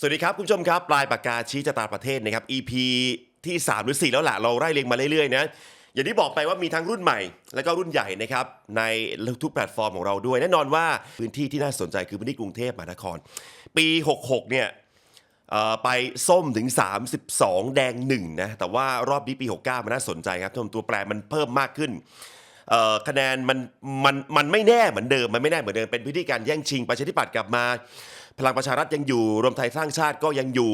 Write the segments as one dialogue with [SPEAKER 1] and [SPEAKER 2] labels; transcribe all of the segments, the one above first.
[SPEAKER 1] สวัสดีครับ คุณผู้ชมครับ ปลายปากกาชี้ชะตาประเทศนะครับ EP ที่ 3 หรือ 4 แล้วล่ะ เราไล่เรียงมาเรื่อยๆนะอย่างที่บอกไปว่ามีทั้งรุ่นใหม่ และก็รุ่นใหญ่นะครับ ในทุกแพลตฟอร์มของเราด้วย แน่นอนว่าพื้นที่ที่น่าสนใจคือพื้นที่กรุงเทพมหานคร ปี 66 เนี่ยไปส้มถึง 32 แดง 1 นะ แต่ว่ารอบนี้ปี 69 มันน่าสนใจครับท่านตัวแปรมันเพิ่มมากขึ้นคะแนนมันมันมันไม่แน่เหมือนเดิมมันไม่แน่เหมือนเดิมเป็นพื้นที่การแย่งชิงประชาธิปัตย์กลับมา พลังประชารัฐยังอยู่ รวมไทยสร้างชาติก็ยังอยู่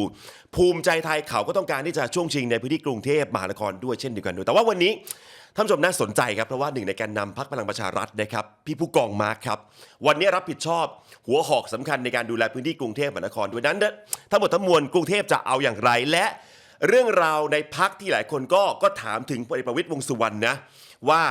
[SPEAKER 1] ภูมิใจไทยเขาก็ต้องการที่จะช่วงชิงในพื้นที่กรุงเทพมหานครด้วยเช่นเดียวกันด้วยแต่ว่าวันนี้ท่านผู้ชมน่าสนใจครับเพราะว่าหนึ่งในแการนำพักพลังประชารัฐนะครับพี่ผู้กองมาร์คครับวันนี้รับผิดชอบหัวหอกสำคัญในการดูแลพื้นที่กรุงเทพมหานครด้วยนั้นทั้งหมดทั้งมวลกรุงเทพจะเอาอย่างไรและเรื่องราวในพักที่หลายคนก็ก็ถามถึงพลเอกประวิตรวงสุวรรณนะว่า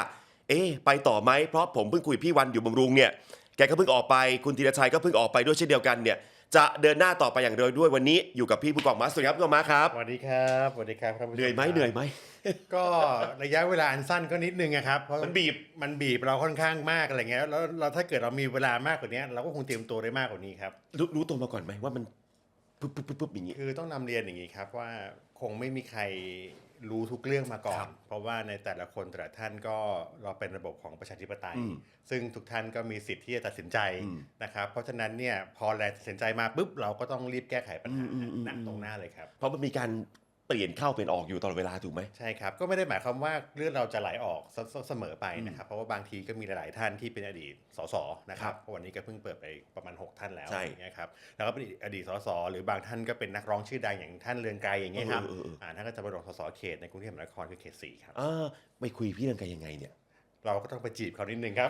[SPEAKER 1] เอ๊ไปต่อไหมเพราะผมเพิ่งคุยกับพี่วันอยู่บำรุงเนี่ย แกก็เพิ่งออกไปคุณธีรชัยก็เพิ่งออกไปด้วยเช่นเดียวกันเนี่ยจะเดินหน้าต่อไปอย่างเร็วด้วยวันนี้อยู่กับพี่ผู้กองมาสวัสดีครับผู้กองมาครับ
[SPEAKER 2] สวัสดีครับสวัสดีครับท่านผู้ช
[SPEAKER 1] เหนื่อยไหม
[SPEAKER 2] ครับ
[SPEAKER 1] เหนื่อยไหม
[SPEAKER 2] ก็ระยะเวลาอันสั้นก็นิดนึงอะครับเพราะ
[SPEAKER 1] มันบีบ
[SPEAKER 2] มันบีบเราค่อนข้างมากอะไรเงี้ยแล้วเราถ้าเกิดเรามีเวลามากกว่านี้เราก็คงเตรียมตัวได้มากกว่านี้ครับ
[SPEAKER 1] รู้รู้ตัวมาก่อนไหมว่ามันปุ๊บปุ๊บปุ๊บปุ๊บอย่างนี้
[SPEAKER 2] คือต้องนำเรียนอย่างนี้ครับว่าคงไม่มีใคร รู้ทุกเรื่องมาก่อ
[SPEAKER 1] ครั
[SPEAKER 2] น
[SPEAKER 1] บ
[SPEAKER 2] เพราะว่าในแต่ละคนแต่ละท่านก็เราเป็นระบบของประชาธิปไตย
[SPEAKER 1] อืม
[SPEAKER 2] ซึ่งทุกท่านก็มีสิทธิ์ที่จะตัดสินใจ
[SPEAKER 1] อืม
[SPEAKER 2] นะครับ เพราะฉะนั้นเนี่ยพอแรงตัดสินใจมาปุ๊บเราก็ต้องรีบแก้ไขปัญหา
[SPEAKER 1] อืมอืมอืม
[SPEAKER 2] หนักตรงหน้าเลยครับ
[SPEAKER 1] เพราะมันมีการ เปลี่ยนเข้าเปลี่ยนออกอยู่ตลอดเวลาถูกไหม
[SPEAKER 2] ใช่ครับ ก็ไม่ได้หมายความว่าเลือดเราจะไหลออกเสเสมอไปนะครับ เพราะว่าบางทีก็มีหลาย ๆ ท่านที่เป็นอดีตสสนะค
[SPEAKER 1] ครั
[SPEAKER 2] รับบเพราะวันนี้ก็เพิ่งเปิดไปประมาณ 6 ท่านแล้ว
[SPEAKER 1] ใช่
[SPEAKER 2] อย่างเงี้ยครับแล้วก็เป็นอดีตสสหรือบางท่านก็เป็นนักร้องชื่อดังอย่างท่านเรืองไกรอย่างเงี้ยครับ
[SPEAKER 1] เออเออเอออ่
[SPEAKER 2] อ่าท่านก็จะไปลงสสเขตในกรุงเทพมหานครคือเขตสี่ครับ
[SPEAKER 1] อ่าไปคุยพี่เรื่องกันยังไงเนี่ย
[SPEAKER 2] เราก็ต้องไปจีบเขานิดนึงครับ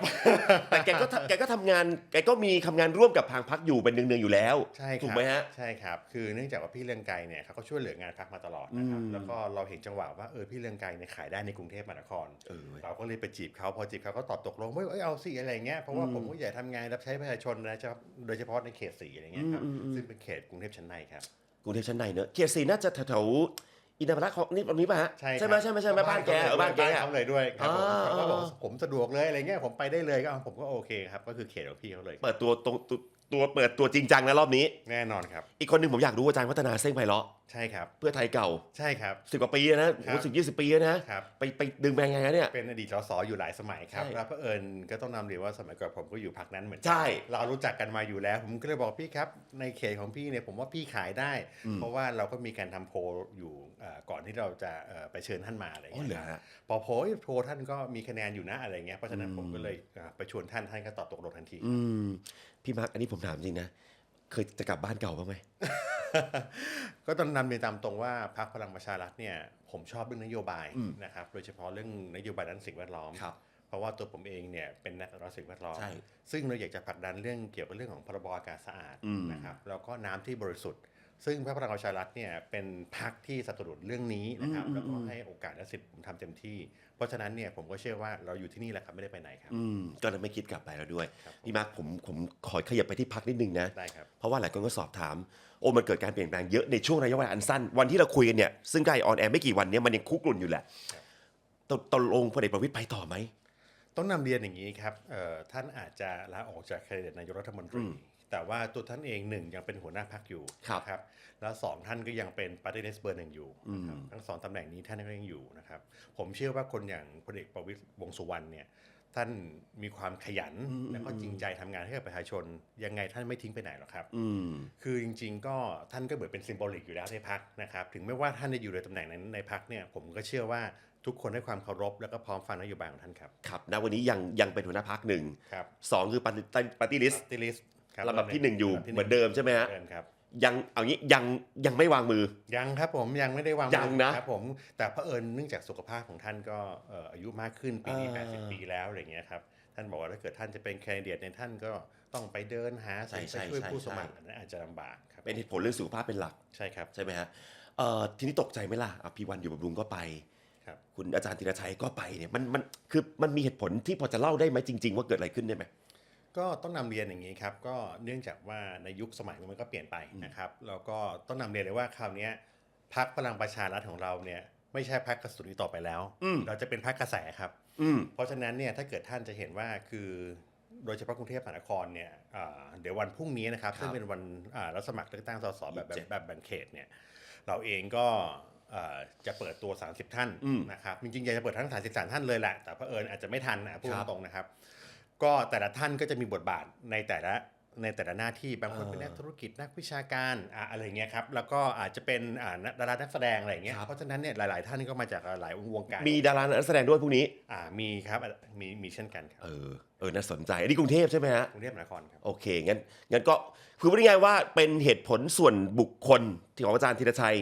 [SPEAKER 1] แต่แกก็ทำแกก็ทำงานแกก็มีทำงานร่วมกับทางพักอยู่เป็นเนืองๆอยู่แล้ว
[SPEAKER 2] ใช่ครับ
[SPEAKER 1] ถูกไหมฮะ
[SPEAKER 2] ใช่ครับ คือเนื่องจากว่าพี่เรืองไกรเนี่ยเขาก็ช่วยเหลืองานพักมาตลอดนะครับ
[SPEAKER 1] อืม
[SPEAKER 2] แล้วก็เราเห็นจังหวะว่าเออพี่เรืองไกรเนี่ยขายได้ในกรุงเทพมหานคร
[SPEAKER 1] เออเว้ย
[SPEAKER 2] เราก็เลยไปจีบเขาพอจีบเขาก็ตอบตกลงว่าเอ้ยเอาสิอะไรเงี้ยเพราะว่า
[SPEAKER 1] อืม
[SPEAKER 2] ผมก็อยากทำงานรับใช้ประชาชนนะครับโดยเฉพาะในเขตสีอะไรเงี้ยครับ
[SPEAKER 1] อืมอืมอืม
[SPEAKER 2] ซึ่งเป็นเขตกรุงเทพชั้นในครับ
[SPEAKER 1] กรุงเทพชั้นในเนอะเขตสี่น่าจะแถวๆ อินทรพระของนี่ตรงนี้ป่ะฮะ
[SPEAKER 2] ใช่
[SPEAKER 1] ใช่ไหมใช่ไหมใช่ไหมบ้านแกเออบ้านแกอะ
[SPEAKER 2] เขาเลยด้วยครับผม
[SPEAKER 1] อ่า
[SPEAKER 2] เขาก็บอก
[SPEAKER 1] อ่า
[SPEAKER 2] ผมสะดวกเลยอะไรเงี้ยผมไปได้เลยก็เอาผมก็โอเคครับก็คือเขตของพี่เขาเลย
[SPEAKER 1] เปิดตัวตรงตัวตัวเปิดตัวจริงจังนะรอบนี้
[SPEAKER 2] แน่นอนครับ
[SPEAKER 1] อีกคนหนึ่งผมอยากรู้อาจารย์พัฒนาเส้งไพเราะ
[SPEAKER 2] ใช่ครับ
[SPEAKER 1] เพื่อไทยเก่า
[SPEAKER 2] ใช่ครับ
[SPEAKER 1] สิบกว่าปีแล้วนะ
[SPEAKER 2] ครั
[SPEAKER 1] โอ้
[SPEAKER 2] บ
[SPEAKER 1] สิบยี่สิบปีแล้วนะครับไปไปดึงแบงยังไงเนี่ย
[SPEAKER 2] เป็นอดีตสสอยู่หลายสมัยครับ
[SPEAKER 1] ใช่
[SPEAKER 2] แล้วเผอิญก็ต้องนำเรียนว่าสมัยก่อนผมก็อยู่พักนั้นเหมือนกั
[SPEAKER 1] ใช่
[SPEAKER 2] เรารู้จักกันมาอยู่แล้ว ผมก็เลยบอกพี่ครับ ในเขตของพี่เนี่ยผมว่าพี่ขายได้
[SPEAKER 1] อืม
[SPEAKER 2] เพราะว่าเราก็มีการทำโพลอยู่เอ่อก่อนที่เราจะเอ่อไปเชิญท่านมาอะไร
[SPEAKER 1] อ๋อ
[SPEAKER 2] เงี้ย
[SPEAKER 1] เหรอฮะ
[SPEAKER 2] พอโพลโพลท่านก็มีคะแนนอยู่นะอะไรเงี้ยเพราะฉะนั้น
[SPEAKER 1] อืม
[SPEAKER 2] ผมก็เลยเอ่อไปชวนท่านท่านก็ตอบตกลงทันที
[SPEAKER 1] อืมพี่มาร์คอันนี้ผมถามจริงนะ เคยจะกลับบ้านเก่าบ้างไหม
[SPEAKER 2] ก็ต้องนำเรียนตามตรงว่าพรรคพลังประชารัฐเนี่ยผมชอบเรื่องนโยบาย
[SPEAKER 1] อืม
[SPEAKER 2] นะครับโดยเฉพาะเรื่องนโยบายด้านสิ่งแวดล้อม
[SPEAKER 1] ครับ
[SPEAKER 2] เพราะว่าตัวผมเองเนี่ยเป็นนักอนุรักษ์สิ่งแวดล้อม
[SPEAKER 1] ใช่
[SPEAKER 2] ซึ่งเราอยากจะผลักดันเรื่องเกี่ยวกับเรื่องของพรบอากาศสะอาด
[SPEAKER 1] อืม
[SPEAKER 2] นะครับแล้วก็น้ำที่บริสุทธิ์ ซึ่งพรรคพลังประชารัฐเนี่ยเป็นพรรคที่สนับสนุนเรื่องนี้นะครับแล้วก็ให้โอกาสและสิทธิ์ผมทำเต็มที่ เพราะฉะนั้นเนี่ยผมก็เชื่อว่าเราอยู่ที่นี่แหละครับไม่ได้ไปไหนครับ
[SPEAKER 1] อืมก็เลยไม่คิดกลับไปแล้วด้วย
[SPEAKER 2] ครับผม
[SPEAKER 1] พี่มาร์คผมผมขอขยับไปที่พักนิดนึงนะ
[SPEAKER 2] ได้ครับ
[SPEAKER 1] เพราะว่าหลายคนก็สอบถาม โอ้มันเกิดการเปลี่ยนแปลงเยอะในช่วงระยะเวลาอันสั้นวันที่เราคุยกันเนี่ยซึ่งใกล้ออนแอร์ไม่กี่วันเนี้มันยังคุกรุ่นอยู่แหละ
[SPEAKER 2] ครับ
[SPEAKER 1] ตกตกลงพลเอกประวิตยไปต่อไหม
[SPEAKER 2] ต้องนำเรียนอย่างนี้ครับเอ่อท่านอาจจะลาออกจากแคนดิเดตนายกรัฐมนตรี
[SPEAKER 1] อืม
[SPEAKER 2] แต่ว่าตัวท่านเองหนึ่งยังเป็นหัวหน้าพักอยู่
[SPEAKER 1] ครับ
[SPEAKER 2] นะครับแล้วสองท่านก็ยังเป็นปาร์ตี้ลิสเบอร์หนึ่งอยู่
[SPEAKER 1] อืม
[SPEAKER 2] นะครับทั้งสองตำแหน่งนี้ท่านก็ยังอยู่นะครับ ผมเชื่อว่าคนอย่างพลเอกประวิตรวงษ์สุวรรณเนี่ยท่านมีความขยัน
[SPEAKER 1] อืม
[SPEAKER 2] แล้วก็จริงใจทำงานให้กับประชาชน ยังไงท่านไม่ทิ้งไปไหนหรอกครับ
[SPEAKER 1] อืม
[SPEAKER 2] คือจริง ๆ ก็ท่านก็เหมือนเป็นซิมโบลิกอยู่แล้วในพักนะครับ ถึงแม้ว่าท่านจะอยู่ในตำแหน่งนั้นในพักเนี่ยผมก็เชื่อว่าทุกคนให้ความเคารพแล้วก็พร้อมฟังนโยบายของท่านครับ
[SPEAKER 1] ครับณวันนี้ยังยังเป็นหัวหน้าพักหนึ่ง
[SPEAKER 2] ครับ
[SPEAKER 1] สองคือปฏิปฏิลิส
[SPEAKER 2] ติลิส
[SPEAKER 1] ลำดับที่หนึ่งอยู่เหมือนเดิมใช่ไหมฮะ
[SPEAKER 2] เดิมครับ
[SPEAKER 1] ยังเอางี้ยังยังไม่วางมือ
[SPEAKER 2] ยังครับผมยังไม่ได้วาง
[SPEAKER 1] ยังนะ
[SPEAKER 2] ครับผมแต่เผอิญเนื่องจากสุขภาพของท่านก็เอ่ออายุมากขึ้นปีนี้
[SPEAKER 1] อ่า
[SPEAKER 2] 80 ปีแล้วอะไรเงี้ยครับท่านบอกว่าถ้าเกิดท่านจะเป็นแคนดิเดตเนี่ยท่านก็ต้องไปเดินหา
[SPEAKER 1] ใช่
[SPEAKER 2] เสียง
[SPEAKER 1] ใช่
[SPEAKER 2] ไปช่วย
[SPEAKER 1] ใช่
[SPEAKER 2] ผู้ส
[SPEAKER 1] ใช่
[SPEAKER 2] มัครอันนั้นอาจจะลำบากครับ
[SPEAKER 1] เป็นเหตุผลเรื่องสุขภาพเป็นหลัก
[SPEAKER 2] ใช่ครับ
[SPEAKER 1] ใช่ไหมฮะเอ่อทีนี้ตกใจไหมล่ะอะพี่วันอยู่บำรุงก็ไป
[SPEAKER 2] ครับ
[SPEAKER 1] คุณอาจารย์ธีรชัยก็ไปเนี่ยมันมันคือมันมีเหตุผลที่พอจะเล่าได้ไหมจริง ๆ ว่าเกิดอะไรขึ้นได้ไหม
[SPEAKER 2] ก็ต้องนำเรียนอย่างนี้ครับ ก็เนื่องจากว่าในยุคสมัยมันก็เปลี่ยนไปนะครับแล้วก็ต้องนำเรียนเลยว่าคราวเนี้ยพักพลังประชารัฐของเราเนี่ยไม่ใช่พักกระสุนอีกต่อไปแล้ว
[SPEAKER 1] อืม
[SPEAKER 2] เราจะเป็นพักกระแสครับ
[SPEAKER 1] อืม
[SPEAKER 2] เพราะฉะนั้นเนี่ยถ้าเกิดท่านจะเห็นว่าคือโดยเฉพาะกรุงเทพมหานครเนี่ยอ่าเดี๋ยววันพรุ่งนี้นะครับ
[SPEAKER 1] ครับ
[SPEAKER 2] ซึ่งเป็นวันอ่ารับสมัครเลือกตั้งสสแบบแบบ
[SPEAKER 1] 27
[SPEAKER 2] แบบแบ่งเขตเนี่ยเราเองก็อ่าจะเปิดตัว 30 ท่าน
[SPEAKER 1] อืม
[SPEAKER 2] นะครับจริงๆอยากจะเปิดทั้ง 33 ท่านเลยแหละแต่เผอิญอาจจะไม่ทันนะพูด
[SPEAKER 1] ครับ
[SPEAKER 2] ตรงๆนะครับ ก็แต่ละท่านก็จะมีบทบาทในแต่ละในแต่ละหน้าที่บางคน
[SPEAKER 1] เออ
[SPEAKER 2] เป็นนักธุรกิจนักวิชาการอ่าอะไรเงี้ยครับแล้วก็อาจจะเป็นอ่านักดารานักแสดงอะไรเงี้ย
[SPEAKER 1] ครับ
[SPEAKER 2] เพราะฉะนั้นเนี่ยหลาย ๆ ท่านก็มาจากหลายวงการ
[SPEAKER 1] มีดารานักแสดงด้วยพวกนี้
[SPEAKER 2] อ่ามีครับอะมีมีเช่นกันครับ
[SPEAKER 1] เออเออน่าสนใจอันนี้กรุงเทพใช่ไหมฮะ
[SPEAKER 2] กรุงเทพมหานครครับ
[SPEAKER 1] โอเคงั้นงั้นก็คือพูดง่ายๆว่าเป็นเหตุผลส่วนบุคคลที่ของอาจารย์ธีรชัย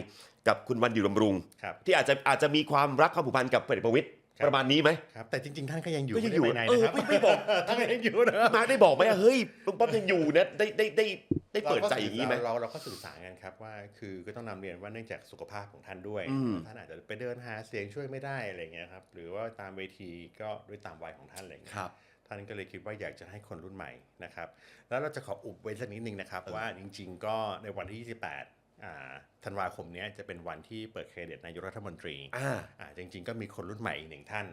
[SPEAKER 1] กับคุณวันอยู่บำรุง
[SPEAKER 2] ครับ
[SPEAKER 1] ที่อาจจะอาจจะมีความรักความผูกพันกับพลเอกประวิตย
[SPEAKER 2] ครับ
[SPEAKER 1] ประมาณนี้ไหม
[SPEAKER 2] ครับแต่จริง ๆ ท่านก็ยังอยู่
[SPEAKER 1] ก็ยังอยู่
[SPEAKER 2] ไม่ได้ไปไหน
[SPEAKER 1] เออ
[SPEAKER 2] นะครับ
[SPEAKER 1] ไม่ไม่บอก
[SPEAKER 2] ท่านก็ยังอยู่นะครับ
[SPEAKER 1] มาร์คได้บอกไหมอะเฮ้ยลุงป๊อปยังอยู่นะได้ได้ได้ได้เปิดใจอย่างนี้ไหม
[SPEAKER 2] เราเราก็สื่อสารกันครับว่าคือก็ต้องนำเรียนว่าเนื่องจากสุขภาพของท่านด้วย
[SPEAKER 1] อืม
[SPEAKER 2] ท่านอาจจะไปเดินหาเสียงช่วยไม่ได้อะไรเงี้ยครับหรือว่าตามเวทีก็ด้วยตามวัยของท่านอะไรเงี้ย
[SPEAKER 1] ครับ
[SPEAKER 2] ท่านก็เลยคิดว่าอยากจะให้คนรุ่นใหม่นะครับ แล้วเราจะขออุบไว้สักนิดนึงนะครับ ว่าจริงๆ ก็ในวันที่ 28อ่า ธันวาคมเนี้ยจะเป็นวันที่เปิดแคนดิเดตนายกรัฐมนตรี
[SPEAKER 1] อ่า
[SPEAKER 2] อ่าจริง ๆ ก็มีคนรุ่นใหม่อีกหนึ่งท่าน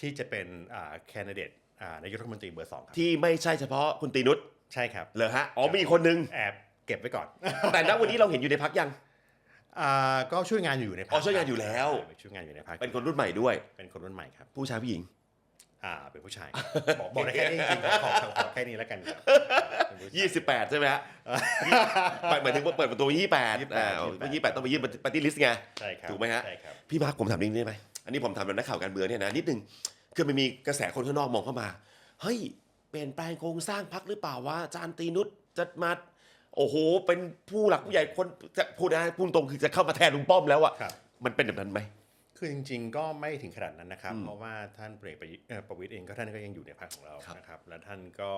[SPEAKER 2] ที่จะเป็นอ่าแคนดิเดตอ่านายกรัฐมนตรีเบอร์สองครับ
[SPEAKER 1] ที่ไม่ใช่เฉพาะคุณตีนุช
[SPEAKER 2] ใช่ครับ
[SPEAKER 1] เหรอฮะอ๋อมีอีกคนนึง
[SPEAKER 2] แอบเก็บไว้ก่อน
[SPEAKER 1] แต่ณวันนี้เราเห็นอยู่ในพักยัง
[SPEAKER 2] อ่าก็ช่วยงานอยู่ในพรรค
[SPEAKER 1] อ๋อช่วยงานอยู่แล้วา
[SPEAKER 2] ช่วยงานอยู่ในพรรค
[SPEAKER 1] เป็นคนรุ่นใหม่ด้วย
[SPEAKER 2] เป็นคนรุ่นใหม่ครับ
[SPEAKER 1] ผู้ชายผู้หญิง
[SPEAKER 2] อ่าเป็นผู้ชายบอกบอกได้แค่นี้จริงๆขอขอขอแค่นี้แล้วกันครับเป็นผู้ชาย
[SPEAKER 1] 28ใช่ไหมฮะหมายหมายถึงว่าเปิดประตู28
[SPEAKER 2] 28
[SPEAKER 1] อ่า28ต้องไปยื่นปฏิลิสต์ไง
[SPEAKER 2] ใช่ครับ
[SPEAKER 1] ถูกไหมฮะ
[SPEAKER 2] ใช่ครับ
[SPEAKER 1] พี่มาร์คผมถามนิดนึงได้ไหมอันนี้ผมถามแบบนักข่าวการเมืองเนี่ยนะนิดนึงคือมันมีกระแสคนข้างนอกมองเข้ามาเฮ้ยเปลี่ยนแปลงโครงสร้างพักหรือเปล่าวะอาจารย์ตีนุชจะมาโอ้โห เป็นผู้หลักผู้ใหญ่คนจะพูดนะพูดตรงคือจะเข้ามาแทนลุงป้อมแล้วอะ
[SPEAKER 2] ครับ
[SPEAKER 1] มันเป็นแบบนั้นไหม
[SPEAKER 2] คือจริง ๆ ก็ไม่ถึงขนาดนั้นนะครับ
[SPEAKER 1] อืม
[SPEAKER 2] เพราะว่าท่านเปรกประยุทธ์เอ่อประวิตยเองก็ท่านก็ยังอยู่ในพรรคของเรา
[SPEAKER 1] ครับ
[SPEAKER 2] นะครับ และท่านก็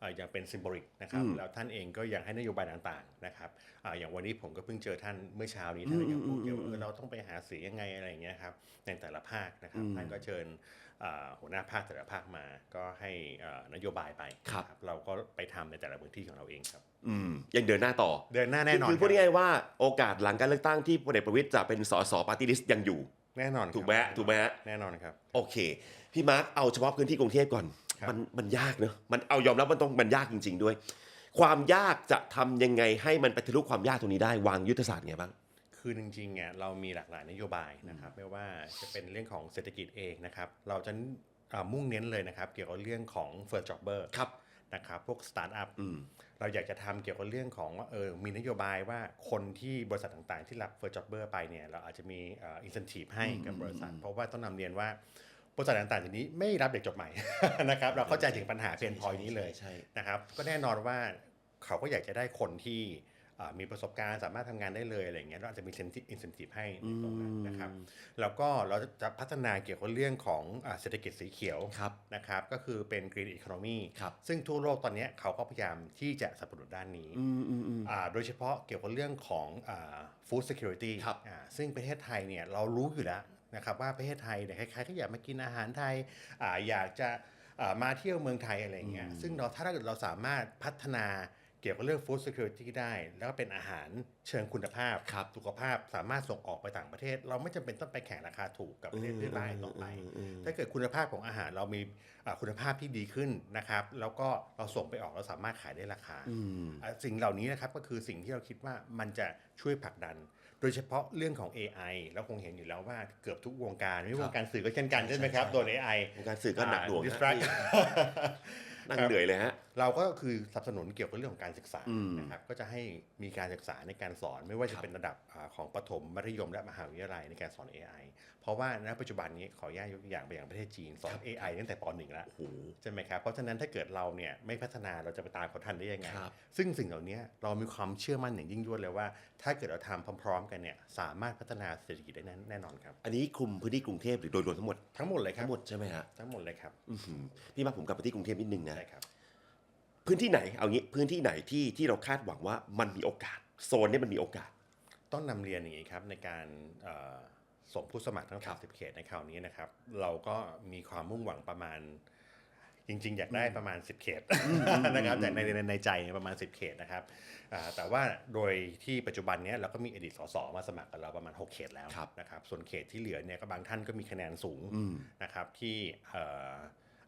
[SPEAKER 2] เอ่อยังเป็นซิมโบลิกนะครับ
[SPEAKER 1] อืม
[SPEAKER 2] แล้วท่านเองก็ยังให้นโยบายต่างๆนะครับอ่าอย่างวันนี้ผมก็เพิ่งเจอท่านเมื่อเช้านี้ท่านก็ยังพูดเกี่ยวกับ
[SPEAKER 1] อืมอืม
[SPEAKER 2] เออเราต้องไปหาเสียงยังไงอะไรอย่างเงี้ยครับในแต่ละภาคนะครับ
[SPEAKER 1] อืม
[SPEAKER 2] ท่านก็เชิญอ่าหัวหน้าภาคแต่ละภาคมา ก็ให้อ่านโยบายไป
[SPEAKER 1] ครับ
[SPEAKER 2] นะเราก็ไปทำในแต่ละพื้นที่ของเราเองครับ
[SPEAKER 1] อืมยังเดินหน้าต่อ
[SPEAKER 2] เดินหน้าแน่นอน
[SPEAKER 1] คือ
[SPEAKER 2] ค
[SPEAKER 1] พูด
[SPEAKER 2] รับ
[SPEAKER 1] ง่ายๆว่าโอกาสหลังการเลือกตั้งที่พลเอกประวิตยจะเป็นสสปาร์ตี้ลิสต์ยังอยู่
[SPEAKER 2] แน่นอนครับ
[SPEAKER 1] ถูกไหมฮะถูกไหมฮะ
[SPEAKER 2] แน่นอนครับ
[SPEAKER 1] โอเค พี่มาร์คเอาเฉพาะพื้นที่กรุงเทพก่อน
[SPEAKER 2] ครับ
[SPEAKER 1] มันมันยากเนอะมันเอายอมรับมันต้องมันยากจริง ๆ ด้วย ความยากจะทำยังไงให้มันไปทะลุความยากตรงนี้ได้วางยุทธศาสตร์ไงบ้าง
[SPEAKER 2] คือจริงๆเนี่ยเรามีหลากหลายนโยบายนะครับไม่ว่าจะเป็นเรื่องของเศรษฐกิจเองนะครับ เราจะอ่ามุ่งเน้นเลยนะครับ เกี่ยวกับเรื่องของ First Jobber
[SPEAKER 1] ครับ
[SPEAKER 2] นะครับพวกสตาร์ทอัพ
[SPEAKER 1] อืม
[SPEAKER 2] เราอยากจะทำเกี่ยวกับเรื่องของว่าเออมีนโยบายว่าคนที่บริษัทต่างๆ ที่รับเฟิร์สจ็อบเบอร์ไปเนี่ยเราอาจจะมีอินสันทีฟให้กับบริษัท เพราะว่าต้องนำเรียนว่าบริษัทต่างๆทีนี้ไม่รับเด็กจบใหม่นะครับเราเข้าใจถึงปัญหาเพนพอยนี้เลยนะครับก็แน่นอนว่าเขาก็อยากจะได้คนที่ มีประสบการณ์สามารถทำงานได้เลยอะไรเงี้ยเราอาจจะมีอินสันติฟให้ในตรงนั้นนะครับแล้วก็เราจะพัฒนาเกี่ยวกับเรื่องของเศรษฐกิจสีเขียวนะครับก็คือเป็นกรีนอีโค
[SPEAKER 1] โนมี
[SPEAKER 2] ซึ่งทั่วโลกตอนนี้เขาก็พยายามที่จะสนับสนุนด้านนี้โดยเฉพาะเกี่ยวกับเรื่องของ food security ซึ่งประเทศไทยเนี่ยเรารู้อยู่แล้วนะครับว่าประเทศไทยเนี่ยใครๆก็อยากมากินอาหารไทยออยากจะมาเที่ยวเมืองไทยอะไรเงี้ยซึ่งเราถ้าเราสามารถพัฒนา เกี่ยวกับเรื่อง food security ได้ แล้วก็เป็นอาหารเชิงคุณภาพ
[SPEAKER 1] ครับ
[SPEAKER 2] สุขภาพสามารถส่งออกไปต่างประเทศ เราไม่จำเป็นต้องไปแข่งราคาถูกกับประเทศที่รายต่อไป ถ้าเกิดคุณภาพของอาหารเรามีอ่าคุณภาพที่ดีขึ้นนะครับ แล้วก็เราส่งไปออกเราสามารถขายได้ราคา
[SPEAKER 1] อืม
[SPEAKER 2] อะสิ่งเหล่านี้นะครับก็คือสิ่งที่เราคิดว่ามันจะช่วยผลักดัน โดยเฉพาะเรื่องของ AI เราคงเห็นอยู่แล้วว่าเกือบทุกวงการไม่ว่าวงการสื่อก็เช่นกันใช่ไหมครับ
[SPEAKER 1] ใช่
[SPEAKER 2] โดน AI
[SPEAKER 1] วงการสื่อก็หนักหน่วง
[SPEAKER 2] ดิ
[SPEAKER 1] นะ
[SPEAKER 2] สตรัก
[SPEAKER 1] นั่งเหนื่อยเลยฮะ
[SPEAKER 2] เราก็คือสนับสนุนเกี่ยวกับเรื่องของการศึกษา
[SPEAKER 1] อืม
[SPEAKER 2] นะครับก็จะให้มีการศึกษาในการสอนไม่ว่า
[SPEAKER 1] ค
[SPEAKER 2] จะ
[SPEAKER 1] รับ
[SPEAKER 2] เป็นระดับอ่าของประถมมัธยมและมหาวิทยาลัยในการสอน AI เพราะว่าณปัจจุบันนี้ขออนุญาตยกตัวอย่างไปอย่างประเทศจีนสอน AI ตั้งแต่ป .1 แล้ว
[SPEAKER 1] โอ้โห
[SPEAKER 2] ใช่ไหมครับเพราะฉะนั้นถ้าเกิดเราเนี่ยไม่พัฒนาเราจะไปตามเขาทันได้ยังไง
[SPEAKER 1] ครับ
[SPEAKER 2] ซึ่งสิ่งเหล่านี้เรามีความเชื่อมั่นอย่างยิ่งยวดเลยว่า ถ้าเกิดเราทำพร้อมๆ กันเนี่ยสามารถพัฒนาเศรษฐกิจได้แน่แน่นอนครับ
[SPEAKER 1] อันนี้คลุมพื้นที่กรุงเทพหรือโดยรวมทั้งหมด
[SPEAKER 2] ทั้งหมดเลยครั
[SPEAKER 1] ทั้
[SPEAKER 2] บ
[SPEAKER 1] งหมดใช่ไหมฮะ
[SPEAKER 2] ทั้งหมดเลยครับ
[SPEAKER 1] อื้อหือพี่มาร์คผมกลับไปที่กรุงเทพนิดนึงนะ
[SPEAKER 2] ใช่ครับ
[SPEAKER 1] พื้นที่ไหนเอางี้พื้นที่ไหนที่ที่เราคาดหวังว่ามันมีโอกาส โซนเนี้มันมีโอกาส
[SPEAKER 2] ต้องนำเรียนอย่างนี้ครับในการเอ่อส่งผู้สมัครทั้ง 30 เขตในคราวนี้นะครับ เราก็มีความมุ่งหวังประมาณ จริง ๆ อยากได้ประมาณ 10 เขตนะครับแต่ในในในใจประมาณ 10 เขตนะครับอ่าแต่ว่าโดยที่ปัจจุบันเนี้ยเราก็มีอดีตสสมาสมัครกับเราประมาณ 6 เขตแล้ว
[SPEAKER 1] ครับ
[SPEAKER 2] นะครับ ส่วนเขตที่เหลือเนี่ยก็บางท่านก็มีคะแนนสูง
[SPEAKER 1] อืม
[SPEAKER 2] นะครับที่เ